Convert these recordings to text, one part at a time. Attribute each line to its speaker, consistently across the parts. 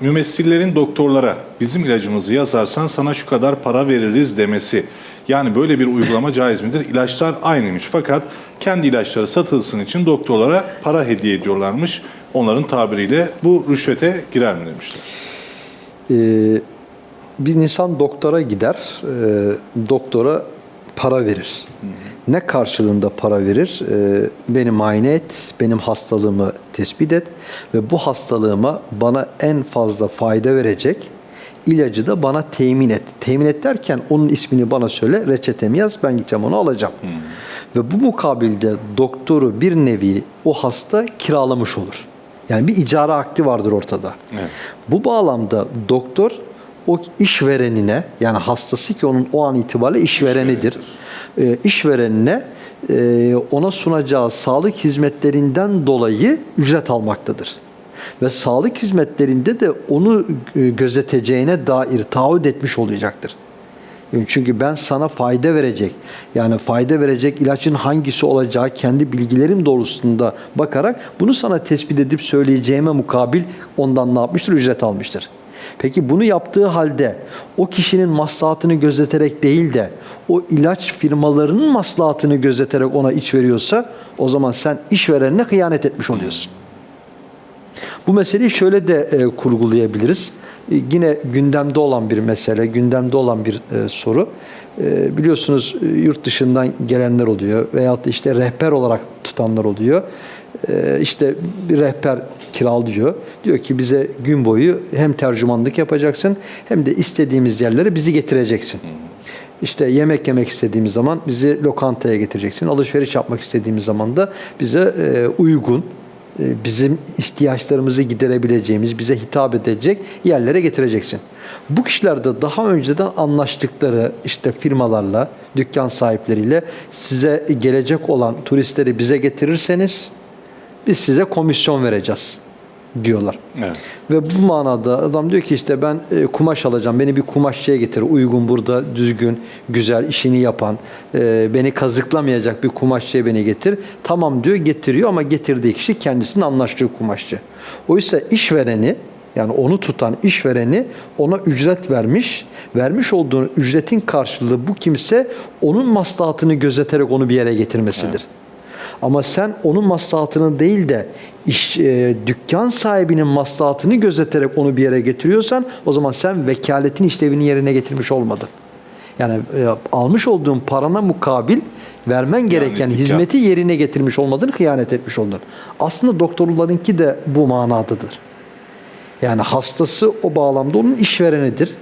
Speaker 1: mümessillerin doktorlara bizim ilacımızı yazarsan sana şu kadar para veririz demesi. Yani böyle bir uygulama caiz midir? İlaçlar aynıymış fakat kendi ilaçları satılsın için doktorlara para hediye ediyorlarmış. Onların tabiriyle bu rüşvete girer mi demişler.
Speaker 2: Ee, bir insan doktora gider, e, doktora para verir. Ne karşılığında para verir? Ee, beni muayene et, benim hastalığımı tespit et ve bu hastalığıma bana en fazla fayda verecek ilacı da bana temin et. Temin et derken onun ismini bana söyle, reçetemi yaz, ben gideceğim onu alacağım. Ve bu mukabilde doktoru bir nevi o hasta kiralamış olur. Yani bir icara akti vardır ortada.
Speaker 1: Evet.
Speaker 2: Bu bağlamda doktor o işverenine yani hastası ki onun o an itibariyle işverenidir. E, işverenine e, ona sunacağı sağlık hizmetlerinden dolayı ücret almaktadır. Ve sağlık hizmetlerinde de onu e, gözeteceğine dair taahhüt etmiş olacaktır. E, Çünkü ben sana fayda verecek, yani fayda verecek ilacın hangisi olacağı kendi bilgilerim doğrultusunda bakarak bunu sana tespit edip söyleyeceğime mukabil ondan ne yapmıştır? Ücret almıştır. Peki bunu yaptığı halde o kişinin maslahatını gözeterek değil de o ilaç firmalarının maslahatını gözeterek ona iç veriyorsa o zaman sen işverenine hıyanet etmiş oluyorsun. Bu meseleyi şöyle de e, kurgulayabiliriz. E, yine gündemde olan bir mesele, gündemde olan bir e, soru. E, biliyorsunuz e, yurt dışından gelenler oluyor veyahut işte rehber olarak tutanlar oluyor. E, işte bir rehber kiralıyor. Diyor ki bize gün boyu hem tercümanlık yapacaksın hem de istediğimiz yerlere bizi getireceksin. İşte yemek yemek istediğimiz zaman bizi lokantaya getireceksin. Alışveriş yapmak istediğimiz zaman da bize e, uygun, e, bizim ihtiyaçlarımızı giderebileceğimiz, bize hitap edecek yerlere getireceksin. Bu kişiler de daha önceden anlaştıkları işte firmalarla, dükkan sahipleriyle size gelecek olan turistleri bize getirirseniz biz size komisyon vereceğiz diyorlar.
Speaker 1: Evet.
Speaker 2: Ve bu manada adam diyor ki işte ben e, kumaş alacağım. Beni bir kumaşçıya getir. Uygun burada düzgün, güzel işini yapan, e, beni kazıklamayacak bir kumaşçıya beni getir. Tamam diyor getiriyor ama getirdiği kişi kendisinin anlaştığı kumaşçı. Oysa işvereni yani onu tutan işvereni ona ücret vermiş. Vermiş olduğu ücretin karşılığı bu kimse onun maslahatını gözeterek onu bir yere getirmesidir. Ama sen onun maslahatını değil de iş, e, dükkan sahibinin maslahatını gözeterek onu bir yere getiriyorsan o zaman sen vekaletin işlevini yerine getirmiş olmadın. Yani e, almış olduğun parana mukabil vermen gereken
Speaker 1: dükkan.
Speaker 2: hizmeti yerine getirmiş olmadın, hıyanet etmiş oldun. Aslında doktorlarınki de bu manadadır. Yani hastası o bağlamda onun işverenidir.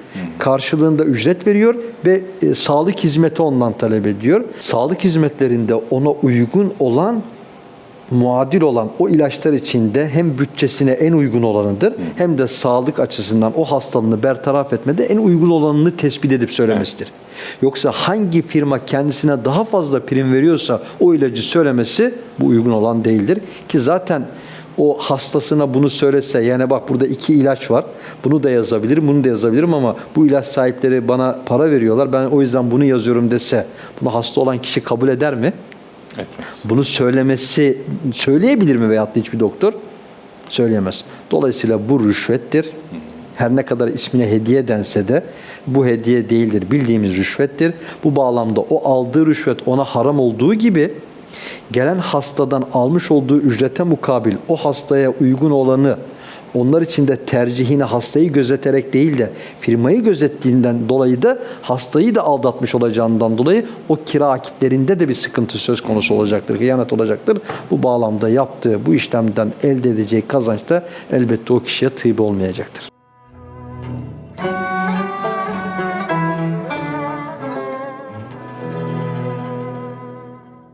Speaker 2: Karşılığında ücret veriyor ve e, sağlık hizmeti ondan talep ediyor. Sağlık hizmetlerinde ona uygun olan muadil olan o ilaçlar içinde hem bütçesine en uygun olanıdır hem de sağlık açısından o hastalığını bertaraf etmede en uygun olanını tespit edip söylemesidir. Yoksa hangi firma kendisine daha fazla prim veriyorsa o ilacı söylemesi bu uygun olan değildir. Ki zaten o hastasına bunu söylese yani bak burada iki ilaç var. Bunu da yazabilirim, bunu da yazabilirim ama bu ilaç sahipleri bana para veriyorlar. Ben o yüzden bunu yazıyorum dese bunu hasta olan kişi kabul eder mi?
Speaker 1: Etmez.
Speaker 2: Bunu söylemesi söyleyebilir mi veyahut da hiçbir doktor? Söyleyemez. Dolayısıyla bu rüşvettir. Her ne kadar ismine hediye dense de bu hediye değildir. Bildiğimiz rüşvettir. Bu bağlamda o aldığı rüşvet ona haram olduğu gibi gelen hastadan almış olduğu ücrete mukabil o hastaya uygun olanı onlar için de tercihini hastayı gözeterek değil de firmayı gözettiğinden dolayı da hastayı da aldatmış olacağından dolayı o kira akitlerinde de bir sıkıntı söz konusu olacaktır, hıyanet olacaktır. Bu bağlamda yaptığı bu işlemden elde edeceği kazanç da elbette o kişiye tıybe olmayacaktır.